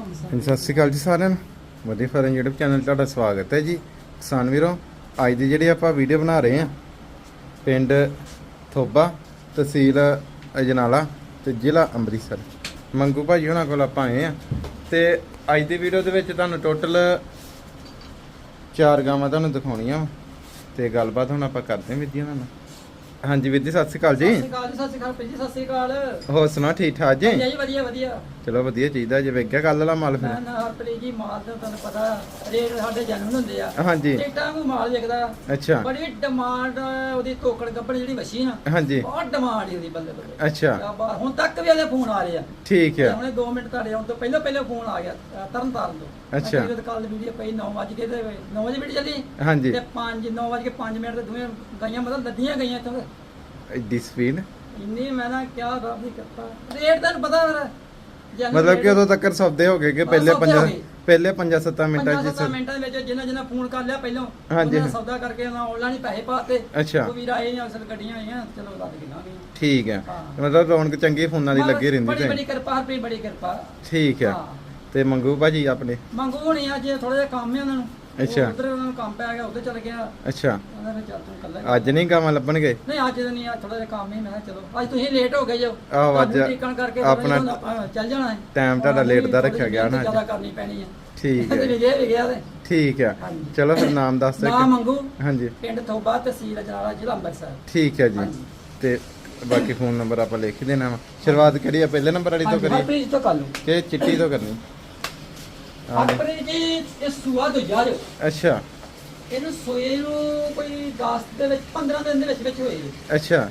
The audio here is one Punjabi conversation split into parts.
ਹਾਂਜੀ, ਸਤਿ ਸ਼੍ਰੀ ਅਕਾਲ ਜੀ ਸਾਰਿਆਂ ਨੂੰ। ਵਧੀਆ ਫਰਨ YouTube ਚੈਨਲ ਤੁਹਾਡਾ ਸਵਾਗਤ ਹੈ ਜੀ। ਕਿਸਾਨ ਵੀਰੋ ਅੱਜ ਦੀ ਜਿਹੜੀ ਆਪਾਂ ਵੀਡੀਓ ਬਣਾ ਰਹੇ ਹਾਂ ਪਿੰਡ ਥੋਬਾ ਤਹਿਸੀਲ ਅਜਨਾਲਾ ਤੇ ਜ਼ਿਲ੍ਹਾ ਅੰਮ੍ਰਿਤਸਰ। ਮੰਗੂ ਭਾਜੀ ਉਹਨਾਂ ਕੋਲ ਆਪਾਂ ਆਏ ਆ ਤੇ ਅੱਜ ਦੀ ਵੀਡੀਓ ਦੇ ਵਿੱਚ ਤੁਹਾਨੂੰ ਟੋਟਲ ਚਾਰ ਗਾਵਾਂ ਤੁਹਾਨੂੰ ਦਿਖਾਉਣੀਆਂ ਵਾਂ ਤੇ ਗੱਲਬਾਤ ਹੁਣ ਆਪਾਂ ਕਰਦੇ ਹਾਂ ਵੀਰ ਨਾਲ। ਹਾਂਜੀ ਵੀਰ ਜੀ ਸਤਿ ਸ਼੍ਰੀ ਅਕਾਲ ਸਤਿ ਜੀ ਸ਼੍ਰੀ ਅਕਾਲ ਜੀ ਸਤਿ ਸ਼੍ਰੀ ਅਕਾਲ ਭਾਜੀ ਸਤਿ ਸ਼੍ਰੀ ਅਕਾਲ। ਹੋਰ ਸੁਣਾ ਠੀਕ ਠਾਕ ਜੀ? ਵਧੀਆ ਜੀ ਵਧੀਆ ਵਧੀਆ। ਚਲੋ ਵਧੀਆ ਚਾਹੀਦਾ ਜੇ ਵੇਖਿਆ ਕੱਲ ਵਾਲਾ ਮਾਲ ਫਿਰ। ਨਾ ਹਰਪ੍ਰੀਤ ਜੀ ਮਾਲ ਦਾ ਤੁਹਾਨੂੰ ਪਤਾ ਰੇਟ ਸਾਡੇ ਜਨਮ ਹੁੰਦੇ ਆ। ਹਾਂਜੀ। ਟਿਕਟਾਂ ਨੂੰ ਮਾਲ ਵਿਕਦਾ। ਅੱਛਾ। ਬੜੀ ਡਿਮਾਂਡ ਉਹਦੀ ਤੋਕੜ ਗੱਬੜ ਜਿਹੜੀ ਮਸ਼ੀਨ ਆ ਹਾਂਜੀ। ਬਹੁਤ ਡਿਮਾਂਡ ਉਹਦੀ ਬੱਲੇ ਬੱਲੇ। ਅੱਛਾ। ਹੁਣ ਤੱਕ ਵੀ ਉਹਦੇ ਫੋਨ ਆ ਰਹੇ ਆ। ਠੀਕ ਹੈ ਹੁਣੇ 2 ਮਿੰਟ ਤੁਹਾਡੇ ਆਉਣ ਤੋਂ ਪਹਿਲਾਂ ਪਹਿਲਾਂ ਫੋਨ ਆ ਗਿਆ ਅ, ਤਰਨ ਤਾਰਨ ਤੋਂ ਅੱਛਾ। ਕੱਲ ਵੀਡੀਓ ਪਈ 9 ਵਜੇ ਤੇ 9 ਵਜੇ ਵੀਡੀਓ ਚੱਲੀ। ਹਾਂਜੀ। ਤੇ 5 9 ਵਜੇ ਕੇ 5 ਮਿੰਟ ਤੇ ਦੋਵੇਂ ਗਾਈਆਂ ਮਤਲਬ ਲੱਦੀਆਂ ਗਈਆਂ ਇੱਥੋਂ। ਐਡੀ ਸਪੀਡ ਇੰਨੀ ਮੈਂ ਨਾ ਕਿਆ ਰੱਬ ਦੀ ਕਿਰਪਾ ਰੇਟ ਤੁਹਾਨੂੰ ਪਤਾ ਮੇਰਾ ਜੰਗ ਮਤਲਬ ਕਿ ਉਦੋਂ ਤੱਕ ਸੌਦੇ ਹੋ ਗਏ ਕਿ ਬਸ ਪਹਿਲੇ ਸੌਦੇ ਹੋ ਗਏ। ਪਹਿਲੇ 5-7 ਮਿੰਟਾਂ ਚ ਸੱਤਾਂ ਸ- ਮਿੰਟਾਂ ਦੇ ਵਿੱਚ ਜਿੰਨਾ ਜਿੰਨਾ ਫੋਨ ਕਰ ਲਿਆ ਪਹਿਲਾਂ ਹਾਂਜੀ। ਉਹਨਾਂ ਦਾ ਸੌਦਾ ਕਰਕੇ ਉਹਨਾਂ ਆਨਲਾਈਨ ਹੀ ਪੈਸੇ ਪਾਤੇ। ਅੱਛਾ। ਉਹ ਵੀਰ ਆਏ ਨੇ ਅਸਲ ਗੱਡੀਆਂ ਆਈਆਂ ਚਲੋ ਲੱਗ ਗਈਆਂ ਠੀਕ ਹੈ। ਹਾਂ। ਮਤਲਬ ਰੌਣਕ ਚੰਗੀ ਫੋਨਾਂ ਦੀ ਲੱਗੀ ਰਹਿੰਦੀ ਬੜੀ ਤੇ। ਬੜੀ ਕਿਰਪਾ ਹਰ ਬੜੀ ਕਿਰਪਾ। ਠੀਕ ਹੈ। ਹਾਂ। ਤੇ ਮੰਗੂ ਭਾਜੀ ਆਪਣੇ? ਮੰਗੂ ਹੋਣੀ ਆ ਜੇ ਥੋੜਾ ਜਿਹਾ ਕੰਮ ਹੈ ਉਹਨਾਂ ਨੂੰ। ਅੱਛਾ। ਉਧਰ ਉਹਨਾਂ ਨੂੰ ਕੰਮ ਪੈ ਗਿਆ ਉਧਰ ਚਲ ਗਿਆ। ਅੱਛਾ। ਉਹਨਾਂ ਨੇ ਚੱਲ ਤੂੰ ਕੱਲਾ ਅੱਜ ਨਹੀਂ ਗਾਵਾਂ ਲੱਭਣਗੇ? ਨਹੀਂ ਅੱਜ ਤਾਂ ਨਹੀਂ ਆ ਥੋੜਾ ਜਿਹਾ ਕੰਮ ਹੀ ਮੈਂ ਕਿਹਾ ਚਲੋ ਅੱਜ ਤੁਸੀਂ ਲੇਟ ਹੋ ਗਏ ਜੋ। ਆਹੋ, ਅੱਜ ਤੁਹਾਨੂੰ ਟਿਕਣ ਕਰਕੇ ਆਪਣਾ ਆਪਣਾ ਆਪਾਂ ਚੱਲ ਜਾਣਾ ਹੈ। ਟਾਈਮ ਤੁਹਾਡਾ ਲੇਟ ਦਾ ਰੱਖਿਆ ਗਿਆ ਨਾ ਜ਼ਿਆਦਾ ਕਰਨੀ ਪੈਣੀ ਹੈ। ਠੀਕ ਹੈ। ਵਿਗੇ ਵਿਗਿਆ ਤੇ। ਠੀਕ ਹੈ। ਹਾਂਜੀ। ਚਲੋ ਫਿਰ ਨਾਮ ਦੱਸ ਦਿਓ ਨਾਮ ਮੰਗੂ। ਹਾਂਜੀ। ਪਿੰਡ ਥੋਬਾ ਤਹਿਸੀਲ ਅਜਨਾਲਾ ਜ਼ਿਲ੍ਹਾ ਅੰਮ੍ਰਿਤਸਰ। ਠੀਕ ਹੈ ਜੀ। ਹਾਂਜੀ। ਤੇ ਬਾਕੀ ਫੋਨ ਨੰਬਰ ਆਪਾਂ ਲਿਖ ਦੇਣਾ ਵਾ। ਸ਼ੁਰੂਆਤ ਕਰੀਏ ਪਹਿਲੇ ਨੰਬਰ ਵਾਲੀ ਤੋਂ ਹਾਂਜੀ, ਕਰੀਏ? ਹਰਪ੍ਰੀਤ ਤੋਂ ਕਰ ਲਓ। ਕਿ ਚਿੱਟੀ ਤੋਂ ਕਰਨੀ? ਹਾਂ। ਜੀ। ਇਹ ਸੂਆ ਦੂਜਾ ਜੋ ਅੱਛਾ। ਇਹਨੂੰ ਸੋਏ ਨੂੰ ਕੋਈ 10 ਦੇ ਵਿੱਚ 15 ਦਿਨ ਦੇ ਵਿੱਚ ਵਿੱਚ ਹੋਏ ਜੀ। ਅੱਛਾ।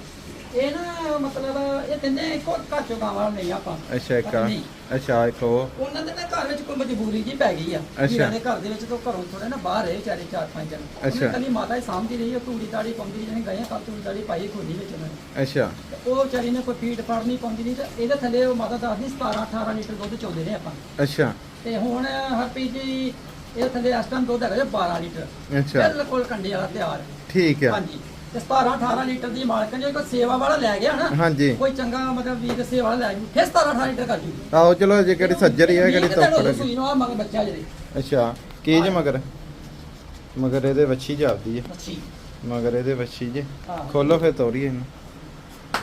ਇਹ ਨਾ ਮਤਲਬ ਇਹ ਤਿੰਨੇ ਇੱਕੋ ਘਰ ਚੋਂ ਗਾਵਾਂ ਨਹੀਂ ਆਪਾਂ। ਅੱਛਾ ਇੱਕ ਆ। ਅੱਛਾ ਇੱਕ ਉਹ ਉਹਨਾਂ ਦੇ ਨਾ ਘਰ ਵਿੱਚ ਕੋਈ ਮਜਬੂਰੀ ਜੀ ਪੈ ਗਈ ਆ। ਅੱਛਾ। ਵੀਰਾਂ ਦੇ ਘਰ ਦੇ ਵਿੱਚ ਤੋਂ ਘਰੋਂ ਥੋੜੇ ਨਾ ਬਾਹਰ ਰਹੇ ਵਿਚਾਰੇ ਚਾਰ ਪੰਜ ਜਣ। ਅੱਛਾ। ਕੱਲੀ ਮਾਤਾ ਹੀ ਸਾਂਭਦੀ ਰਹੀ ਉਹ ਤੂੜੀ ਤਾੜੀ ਪਾਉਂਦੀ ਜਿਹਨੇ ਗਏ ਕੱਲ ਤੂੜੀ ਤਾੜੀ ਪਾਈ ਖੋਲੀ ਵਿੱਚ ਉਹਨਾਂ। ਨੇ ਅੱਛਾ। ਤੇ ਉਹ ਵਿਚਾਰੀ ਨੇ ਕੋਈ ਫੀਡ ਫੜ ਨਹੀਂ ਪਾਉਂਦੀ ਨਹੀਂ ਤੇ ਇਹਦੇ ਥੱਲੇ ਉਹ ਮਾਤਾ ਦੱਸਦੀ 17 18 ਲੀਟਰ ਦੁੱਧ ਚੋਦੇ ਨੇ ਆਪਾਂ। ਅੱਛਾ। ਤੇ ਹੁਣ ਹਰਪ੍ਰੀਤ ਜੀ ਇਹ ਥੱਲੇ ਇਸ ਟਾਈਮ ਦੁੱਧ ਹੈਗਾ ਜੀ 12 ਲੀਟਰ। ਅੱਛਾ। ਬਿਲਕੁਲ ਕੰਡੇ ਵਾਲਾ ਤਿਆਰ। ਠੀਕ ਹੈ ਹਾਂਜੀ। ਤੇ 17 18 ਲੀਟਰ ਦੀ ਮਾਲਕਨ ਜੇ ਕੋਈ ਸੇਵਾ ਵਾਲਾ ਲੈ ਗਿਆ ਨਾ ਹਾਂਜੀ। ਕੋਈ ਚੰਗਾ ਮਤਲਬ ਵੀਰ ਸੇਵਾ ਵਾਲਾ ਲੈ ਜੂ ਫਿਰ 17 18 ਲੀਟਰ ਕਰ ਜੂ। ਆਓ ਚਲੋ ਜੇ ਕਿਹੜੀ ਸੱਜਰ ਹੀ ਹੈ ਕਿਹੜੀ ਤੋਪੜ ਸੂਈ ਨੂੰ ਆ ਮਗ ਬੱਚਾ ਜਿਹੜੇ। ਅੱਛਾ ਕੀ ਜੇ ਮਗਰ? ਮਗਰ ਇਹਦੇ ਵੱਛੀ ਜਾਪਦੀ ਹੈ ਅੱਛੀ ਮਗਰ ਇਹਦੇ ਵੱਛੀ ਜੇ। ਹਾਂ। ਖੋਲੋ ਫਿਰ ਤੋਰੀਏ ਇਹਨੂੰ।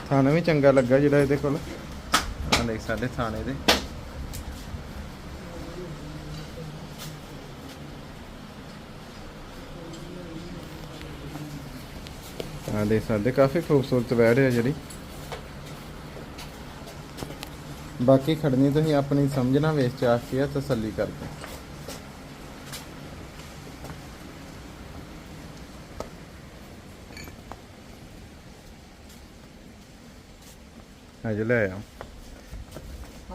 ਥਾਣਾ ਵੀ ਚੰਗਾ ਲੱਗਾ ਜਿਹੜਾ ਇਹਦੇ ਕੋਲ। ਆ ਦੇਖ ਸਾਡੇ ਥਾਣੇ ਦੇ। ਆ ਦੇ ਸਾਡੇ ਕਾਫੀ ਖੂਬਸੂਰਤ ਬੈੜ ਹੈ ਜਿਹੜੀ। ਬਾਕੀ ਖੜਨੀ ਤੁਸੀਂ ਆਪਣੀ ਸਮਝਣਾ ਵੇਚ ਕੇ ਆ ਤਸੱਲੀ ਕਰਕੇ। ਅਜ ਲੈ ਆ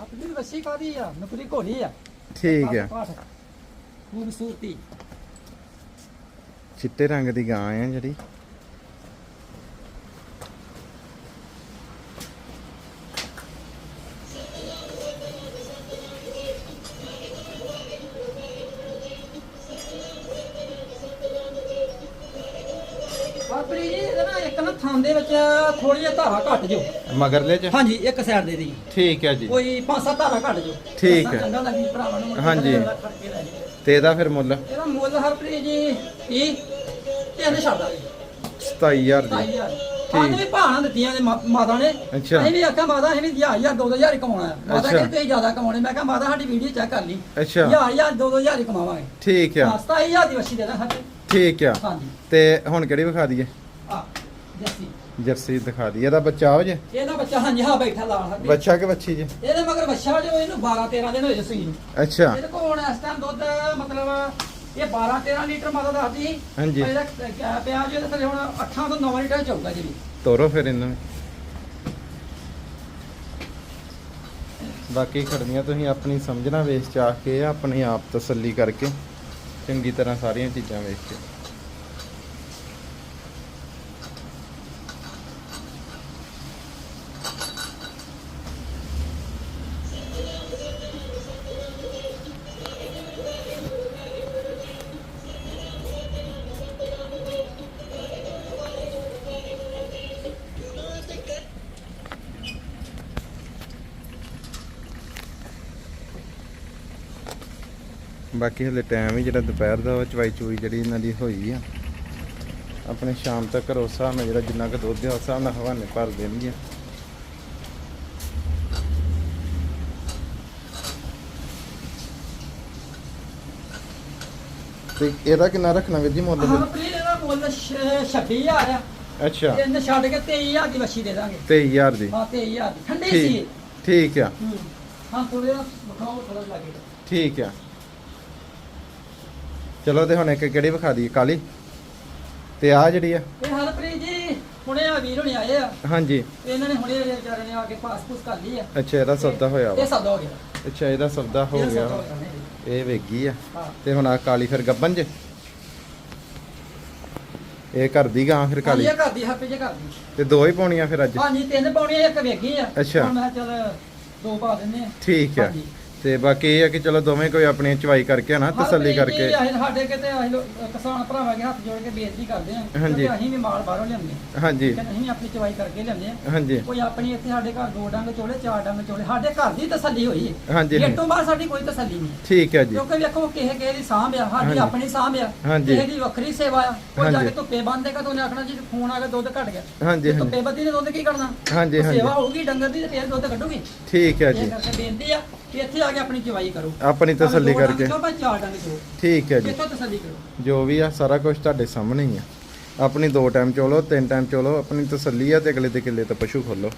ਆਪਣੀ ਵਸੀ ਕਾਦੀ ਆ? ਨਕਲੀ ਘੋੜੀ ਆ। ਠੀਕ ਪਾਠ। ਖੂਬਸੂਰਤੀ। ਚਿੱਟੇ ਰੰਗ ਦੀ ਗਾਂ ਹੈ ਜਿਹੜੀ। ਆਪਣੀ ਜੀ ਇਹਦਾ ਨਾ ਇੱਕ ਨਾ ਥਾਂ ਦੇ ਵਿੱਚ ਥੋੜੀ ਜਿਹਾ ਧਾਰਾ ਘੱਟ ਜੋ ਮਗਰਲੇ ਚ? ਹਾਂਜੀ ਇੱਕ ਸਾਈਡ ਦੇ ਦੀ। ਠੀਕ ਹੈ ਜੀ। ਕੋਈ ਪੰਜ ਸੱਤ ਧਾਰਾ ਘੱਟ ਜੋ ਠੀਕ ਦੱਸਾਂ ਹੈ। ਚੰਗਾ ਲੱਗੀ ਭਰਾਵਾਂ ਨੂੰ ਹਾਂਜੀ। ਖੜ ਕੇ ਲੈ ਜਾਓ। ਤੇ ਇਹਦਾ ਫਿਰ ਮੁੱਲ? ਇਹਦਾ ਮੁੱਲ ਹਰਪ੍ਰੀਤ ਜੀ ਇਹ ਤਿੰਨ ਛੱਡਦਾ ਜੀ 27000 ਦੀ। 27000 ਸਾਨੂੰ ਵੀ ਭਾਣਾ ਦਿੱਤੀਆਂ ਨੇ ਮਾ- ਮਾਤਾ ਨੇ ਅੱਛਾ। ਅਸੀਂ ਵੀ ਆਖਿਆ ਮਾਤਾ ਅਸੀਂ ਵੀ 1000 2000 ਹੀ ਕਮਾਉਣਾ ਹੈ। ਮਾਤਾ ਅੱਛਾ। ਕਹਿੰਦੀ ਤੁਸੀਂ ਜ਼ਿਆਦਾ ਕਮਾਉਣੇ। ਮੈਂ ਕਿਹਾ ਮਾਤਾ ਸਾਡੀ ਵੀਡੀਓ ਚੈੱਕ ਕਰ ਲਈ। ਅੱਛਾ। 1000 2000 ਹੀ ਕਮਾਵਾਂਗੇ। ਠੀਕ ਆ। ਹਾਂ 27000 ਦੀ ਵਸੀ ਸਾਡੇ ਠੀਕ ਆ। ਹਾਂਜੀ। ਤੇ ਹੁਣ ਕਿਹੜੀ ਵਿਖਾ ਦਈਏ? ਆ ਜੱਸੀ ਜਰਸੀ ਦਿਖਾ ਦਈਏ ਇਹਦਾ ਬੱਚਾ ਹੋ ਜੇ? ਇਹਦਾ ਬੱਚਾ ਹਾਂਜੀ ਹਾਂ ਬੈਠਾ ਲਾਲ ਹਰਪ੍ਰੀਤ ਬੱਚਾ ਕਿ ਬੱਚੀ ਜੇ? ਇਹਦੇ ਮਗਰ ਬੱਚਾ ਜੋ ਇਹਨੂੰ 12 13 ਦਿਨ ਹੋਏ ਜੱਸੀ ਨੂੰ। ਅੱਛਾ। ਇਹਦੇ ਕੋਲ ਹੁਣ ਇਸ ਟਾਈਮ ਦੁੱਧ ਮਤਲਬ ਇਹ 12 13 ਲੀਟਰ ਮਾਤਾ ਦੱਸਦੀ ਹਾਂਜੀ। ਇਹਦਾ ਕ- ਪਿਆ ਜੋ ਥੱਲੇ ਹੁਣ 8 ਤੋਂ 9 ਲੀਟਰ ਚਾਹੀਦਾ ਜੀ। ਤੋਰੋ ਫਿਰ ਇਹਨਾਂ ਬਾਕੀ ਖੜਨੀਆਂ ਤੁਸੀਂ ਆਪਣੀ ਸਮਝਣਾ ਵੇਚ ਚਾਹ ਕੇ ਆਪਣੀ ਆਪ ਤਸੱਲੀ ਕਰਕੇ। ਚੰਗੀ ਤਰ੍ਹਾਂ ਸਾਰੀਆਂ ਚੀਜ਼ਾਂ ਵੇਚ ਕੇ। ਬਾਕੀ ਹਲੇ ਟਾਈਮ ਹੀ ਜਿਹੜਾ ਦੁਪਹਿਰ ਦਾ ਵਾ ਚਵਾਈ ਚੂਈ ਜਿਹੜੀ ਇਹਨਾਂ ਦੀ ਹੋਈ ਆ। ਆਪਣੇ ਸ਼ਾਮ ਤੱਕ ਹਿਸਾਬ ਨਾਲ ਜਿਹੜਾ ਜਿੰਨਾ ਕੁ ਦੁੱਧ ਆ ਉਸ ਹਿਸਾਬ ਨਾਲ ਹਵਾਨੇ ਭਰ ਦੇਣਗੀਆਂ ਤੇ ਇਹਦਾ ਕਿੰਨਾ ਰੱਖਣਾ ਵੀਰ ਜੀ ਮੁੱਲ? ਫਿਰ ਹਰਪ੍ਰੀਤ ਇਹਦਾ ਮੁੱਲ 26000 ਆ। ਅੱਛਾ। ਇਹਨੇ ਛੱਡ ਕੇ 23000 ਦੀ ਵੱਛੀ ਦੇ ਦਾਂਗੇ। 23000 ਦੀ। ਹਾਂ 23000 ਦੀ। ਠੰਡੀ ਸੀ। ਠੀਕ ਠੀਕ ਆ। ਹੂੰ। ਹਾਂ ਥੋੜੇ ਵਿਖਾਓ ਥੋੜਾ ਲੱਗੇ। ਠੀਕ ਆ। ਚਲੋ ਤੇ ਹੁਣ ਇੱਕ ਕਿਹੜੀ ਵਿਖਾ ਦਈਏ? ਕਾਲੀ? ਤੇ ਆ ਜਿਹੜੀ ਆ? ਇਹ ਹਰਪ੍ਰੀਤ ਜੀ ਹੁਣੇ ਆ ਵੀਰ ਹੁਣੇ ਆਏ ਆ। ਹਾਂਜੀ। ਇਹਨਾਂ ਨੇ ਹੁਣੇ ਵਿਚਾਰੇ ਨੇ ਆ ਕੇ ਪਾਸਪੋਰਟ ਕਰ ਲਈ ਆ। ਅੱਛਾ ਇਹਦਾ ਸੌਦਾ ਹੋਇਆ ਇਹ ਵਾ ਸੌਦਾ ਹੋ ਗਿਆ। ਅੱਛਾ ਇਹਦਾ ਸੌਦਾ ਹੋ ਇਹ ਗਿਆ। ਇਹ ਵੇਗੀ ਆ। ਤੇ ਹੁਣ ਆ ਕਾਲੀ ਫਿਰ ਗੱਬਨ ਚ ਇਹ ਘਰ ਦੀ ਗਾਂ ਫਿਰ ਕਾਲੀ? ਇਹ ਕਰਦੀ ਹਰਪ੍ਰੀਤ ਜੀ ਕਰਦੀ ਤੇ ਦੋ ਹੀ ਪਾਉਣੀਆਂ ਫਿਰ ਅੱਜ? ਹਾਂਜੀ ਤਿੰਨ ਪਾਉਣੀਆਂ ਇੱਕ ਵੇਗੀ ਆ। ਅੱਛਾ। ਮੈਂ ਚੱਲ ਦੋ ਪਾ ਦਿੰਨੇ ਆ। ਠੀਕ ਆ। ਤੇ ਬਾਕੀ ਇਹ ਆ ਕਿ ਚਲੋ ਦੋਵੇਂ ਕੋਈ ਆਪਣੀ ਚਵਾਈ ਕਰਕੇ ਨਾ ਤਸੱਲੀ ਕਰਕੇ। ਸਾਡੇ ਕਿਤੇ ਕਿਸਾਨ ਭਰਾਵਾਂ ਦੇ ਹੱਥ ਜੋੜ ਕੇ ਬੇਨਤੀ ਕਰਦੇ ਆ ਹਾਂਜੀ। ਅਸੀਂ ਵੀ ਮਾਲ ਬਾਹਰੋਂ ਲਿਆਉਂਦੇ ਹਾਂਜੀ। ਹੈ ਅਸੀਂ ਆਪਣੀ ਚਵਾਈ ਕਰਕੇ ਲਿਆਉਂਦੇ ਆ। ਹਾਂਜੀ। ਕੋਈ ਆਪਣੀ ਇੱਥੇ ਸਾਡੇ ਘਰ ਦੋ ਡੰਗ ਚੋਲੇ ਚਾਰ ਡੰਗ ਚੋਲੇ ਸਾਡੇ ਘਰ ਦੀ ਤਸੱਲੀ ਹੋਈ ਹੈ। ਹਾਂਜੀ, ਇਹ। ਤੋਂ ਬਾਅਦ ਸਾਡੀ ਕੋਈ ਤਸੱਲੀ ਨਹੀਂ। ਠੀਕ ਹੈ ਜੀ। ਕਿਉਂਕਿ ਵੇਖੋ ਕਿਸੇ ਕਿਸੇ ਦੀ ਸਾਂਭ ਆ ਸਾਡੀ। ਆਪਣੀ ਸਾਂਭ ਆ। ਕਿਸੇ ਦੀ ਵੱਖਰੀ ਸੇਵਾ ਆ। ਉਹ ਜਾ। ਕੇ ਧੁੱਪੇ ਬੰਨ੍ਹਦੇਗਾ ਤਾਂ ਉਹਨੇ ਆਖਣਾ ਜੀ ਫੋਨ ਆ ਗਿਆ ਦੁੱਧ ਘਟ ਗਿਆ। ਹਾਂਜੀ ਧੁੱਪੇ ਬੱਦੀ ਨੇ ਦੁੱਧ ਕੀ ਕਰਨਾ? ਹਾਂਜੀ ਸੇਵਾ ਹੋਊਗੀ ਡੰਗਰ ਦੀ ਤੇ ਫੇਰ ਦੁੱਧ ਕੱਢੂਗੀ। ਠੀਕ ਹੈ ਇਹ ਜੀ। ਕਰਕੇ ਬੇਨਤੀ ਆ ਕਿ ਇੱਥੇ ਆ ਕੇ ਆਪਣੀ ਚਵਾਈ ਕਰੋ। ਆਪਣੀ ਤਸੱਲੀ ਕਰਕੇ। ਚੋ ਭਾਵੇਂ ਚਾਰ ਡੰਗ ਚੋ ਠੀਕ ਹੈ ਜੀ। ਇੱਥੋਂ ਤਸੱਲੀ ਕਰੋ। ਜੋ ਵੀ ਆ ਸਾਰਾ ਕੁਝ ਤੁਹਾਡੇ ਸਾਹਮਣੇ ਹੀ ਆ। ਆਪਣੀ ਦੋ ਟਾਈਮ ਚੋਲੋ ਤਿੰਨ ਟਾਈਮ ਚੋਲੋ ਆਪਣੀ ਤਸੱਲੀ ਆ ਤੇ ਅਗਲੇ ਦੇ ਕਿੱਲੇ ਤੋਂ ਪਸ਼ੂ ਖੋਲੋ।